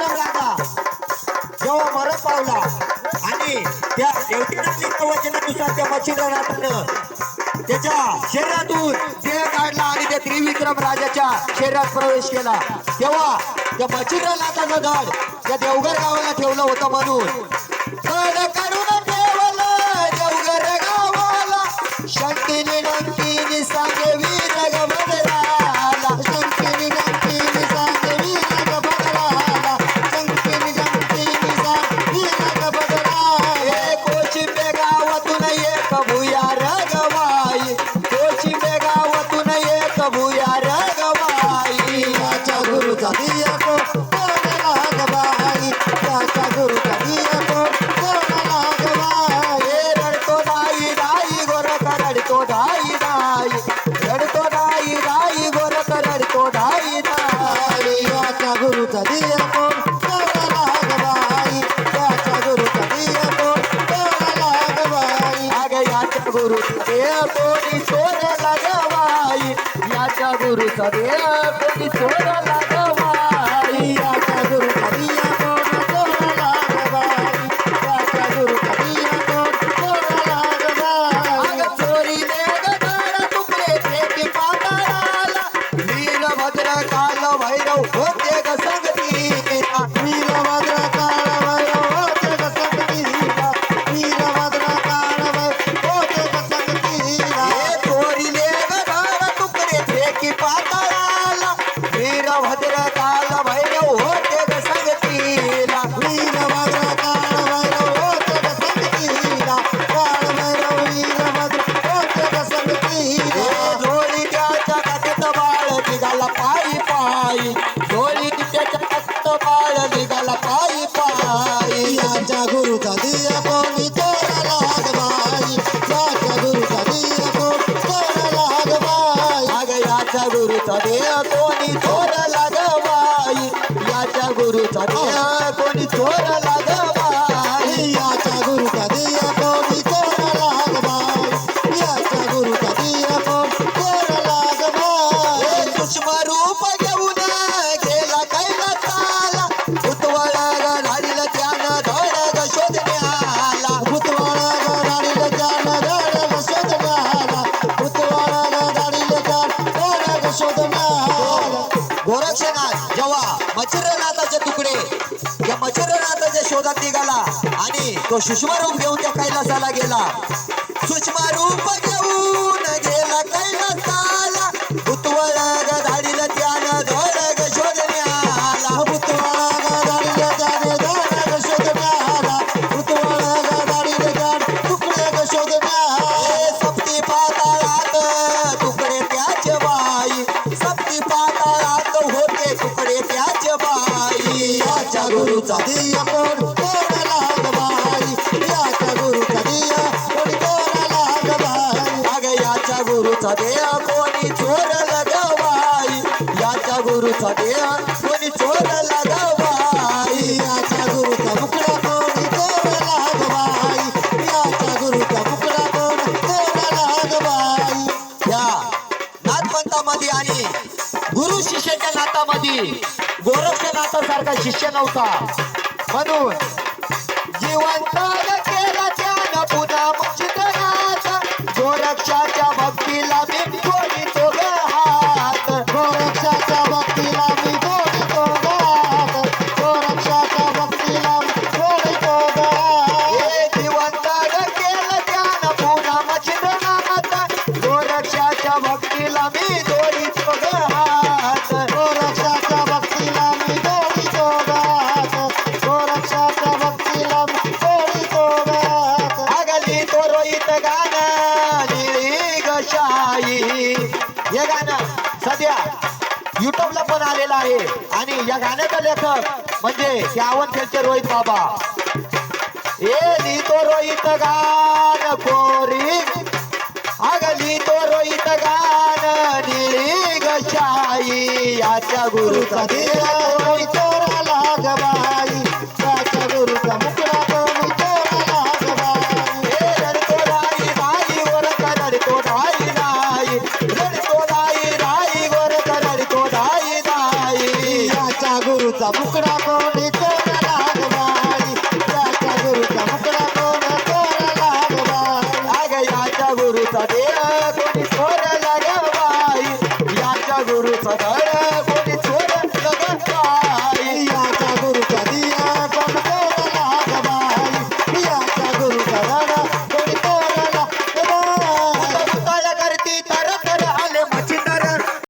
राजा जेव्हा मरण पावला आणि त्या वचनानुसार त्या मच्छिंद्रनाथानं त्याच्या शरीरातून देह काढला आणि त्या त्रिविक्रम राजाच्या शरीरात प्रवेश केला. तेव्हा त्या मच्छिंद्रनाथाचं धड त्या देवघर गावाला ठेवलं होतं म्हणून. गुरु देह कोणी चोरला वीरभद्र काल भैरव देह कोणी तोरा लागबाई याच्या गुरुचा कोणी तोरा लागबाई तेव्हा मच्छरनाथाचे तुकडे. या मच्छरनाथाच्या शोधात निघाला आणि तो सूक्ष्म रूप घेऊन त्या कैलासाला गेला. सूक्ष्म घेऊन गेला कैलासा गुरुचा दिया कोण कोणाला गबाई याच्या गुरुचा दिया कोणी कोणाला गबाई अग याच्या गुरुचा देह कोणी चोरला गवाई याच्या गुरुचा देह कोणी चोरला गवाई याच्या गुरुचा मुकडा कोणी चोरला गवाई याच्या गुरुचा मुकडा कोण चोरला गवाई या नाथपंथामध्ये आणि गुरु शिष्याच्या नातामध्ये. गोरक्षनाथासारखा शिष्य नव्हता. म्हणून जिवंत केला त्यानं पुन्हा मुचितनाथ नाही हे गाणं सध्या युट्यूबला पण आलेलं आहे. आणि या गाण्याचा लेखक म्हणजे त्यावनखेडचे रोहित बाबा. ए लिहितो रोहित गाण कोरी. अग लिहितो रोहित गाण निळी गशाई याच्या गुरुचा दिला याच्या गुरुचा